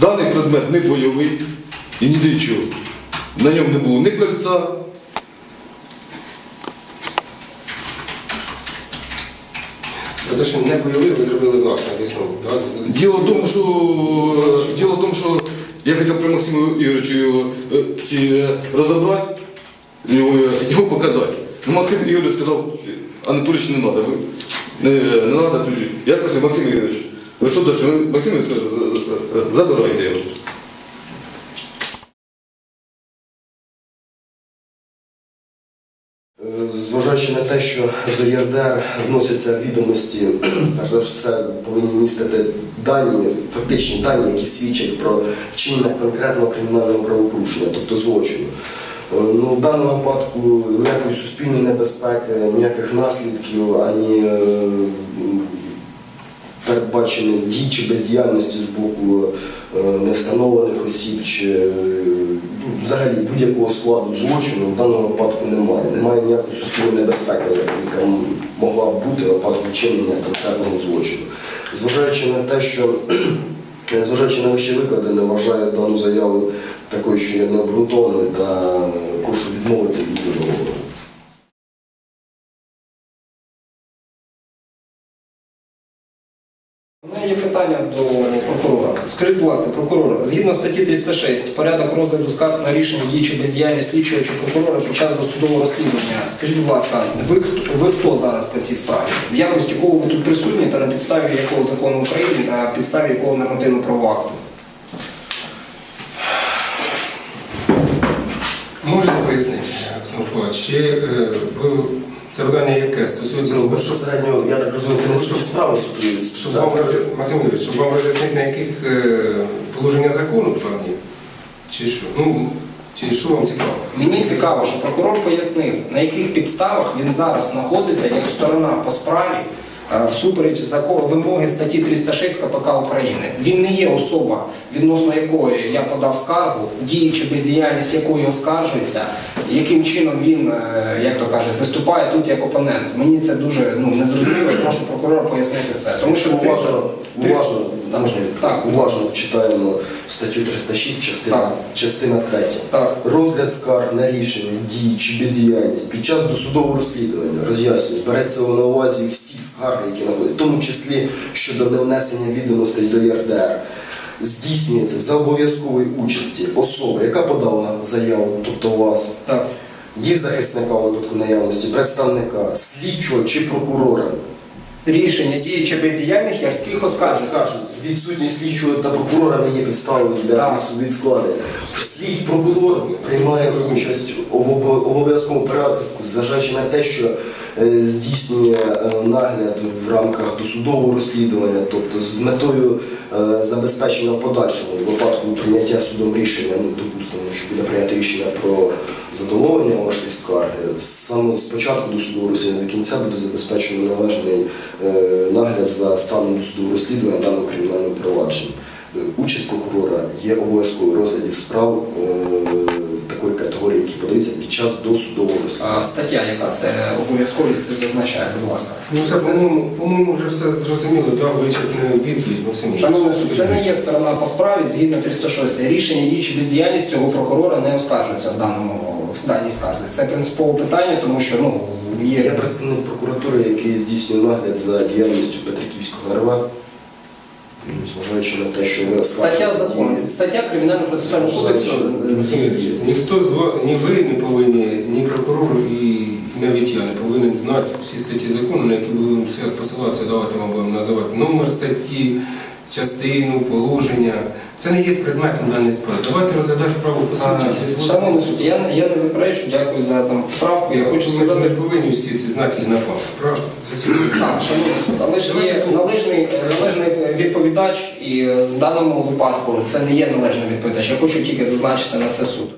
Даний предмет не бойовий і ні до чого. На ньому не було ні кольця, те, що не бойовий, ви зробили власний висновок. да? З- з- Діло в тому, що діло в тому, що я хотів при Максиму Ігоровичу його е, е, розібрати, його, його показати. Ну, Максим Ігорович сказав, Анатолійович, не треба. Ви, не, не треба чужі. Я спросив, Максим Ігорович, ви що далі? Ви, Максим «Е, е, забирайте його. Е, Зважаючи на те, що до ЄРДР вносяться відомості, перш за все повинні містити дані, фактичні дані, які свідчать про вчинення конкретного кримінального правопорушення, тобто злочину. Е, Ну, в даному випадку ніякої суспільної небезпеки, ніяких наслідків, ані е, м, передбачених дій чи бездіяльності з боку е, невстановлених осіб чи е, ну, взагалі будь-якого складу злочину в даному випадку немає. Немає ніякої суспільної небезпеки, яка могла б бути в випадку вчинення конкретного злочину. Зважаючи на те, що Незважаючи на вище викладене, вважаю дану заяву такою, що є необґрунтованою та прошу відмовити від задоволення. У мене є питання до прокурора. Скажіть, будь ласка, прокурор, згідно статті 306, порядок розгляду скарг на рішення дії чи бездіяльність слідчого чи прокурора під час досудового розслідування. Скажіть, будь ласка, ви, ви хто зараз по цій справі? В якості кого ви тут присутні та на підставі якого закону України на підставі якого нормативно правового акту? Можете пояснити, Олександр Миколаївич, чи е, ви це питання яке стосується Ну, того, що безпосередньо, я так розумію, це не суті справи щоб вам роз'яснити, Максим Юрійович, щоб вам роз'яснити, на яких е, положення закону певні, чи що? Ну, чи що вам цікаво? Мені цікаво, що прокурор пояснив, на яких підставах він зараз знаходиться як сторона по справі всупереч закону вимоги статті 306 КПК України. Він не є особа, відносно якої я подав скаргу, дії чи бездіяльність якої оскаржується, яким чином він, е, як то кажуть, виступає тут як опонент. Мені це дуже ну, незрозуміло, прошу прокурора пояснити це. Тому що Уважно, 300 уважно. Так. уважно читаємо статтю 306, частина, Так. частина 3. Так. Розгляд скарг на рішення, дії чи бездіяльність під час досудового розслідування, роз'яснюю, береться на увазі всі скарги, які надходять, в тому числі щодо невнесення відомостей до ЄРДР. Здійснюється за обов'язкової участі особи, яка подала заяву, тобто вас, Так. є захисника у випадку наявності, представника, слідчого чи прокурора. Рішення дії чи бездіяльність гірських оскаржується. Скажуть, відсутність слідчого та прокурора не є підставою для відскладення. Слід прокурор приймає участь в обов'язковому порядку, зважаючи на те, що е, здійснює е, нагляд в рамках досудового розслідування, тобто з метою е, забезпечення в подальшому випадку прийняття судом рішення, ну допустимо, що буде прийнято рішення про задоволення вашої скарги. Саме з початку досудового розслідування до кінця буде забезпечено належний нагляд за станом досудового розслідування даного кримінального провадження. Е, Участь прокурора є обов'язковою розгляді справ е, такої категорії, які подаються під час досудового розслідування. Стаття, яка це обов'язковість це зазначає, будь ласка. Ну, це, по-моєму, по-моєму, вже все зрозуміло, дав вичерпну відповідь, Максим Шановний суд, це не є сторона по справі згідно 306. Рішення дії чи бездіяльність цього прокурора не оскаржується в даному в даній скарзі. Це принципове питання, тому що ну Я є представник прокуратури, який здійснює нагляд за діяльністю Петриківського РВ. Ну, Зважаючи на те, що ви стаття закон- стаття кримінального процесуального кодексу. Ніхто з вас, ні ви не повинні, ні прокурор, і навіть я не повинен знати всі статті закону, на які будемо зараз посилатися, давайте вам будемо називати номер статті, частину, положення. Це не є предметом даної справи. Давайте розглядати справу по суті. Шановний суд, я, я не заперечу, дякую за там правку. Я хочу Ми сказати, не повинні всі ці знати їх на пам'ять, правда? Так, шановний суд, але ж є належний, належний відповідач, і в даному випадку це не є належний відповідач. Я хочу тільки зазначити на це суд.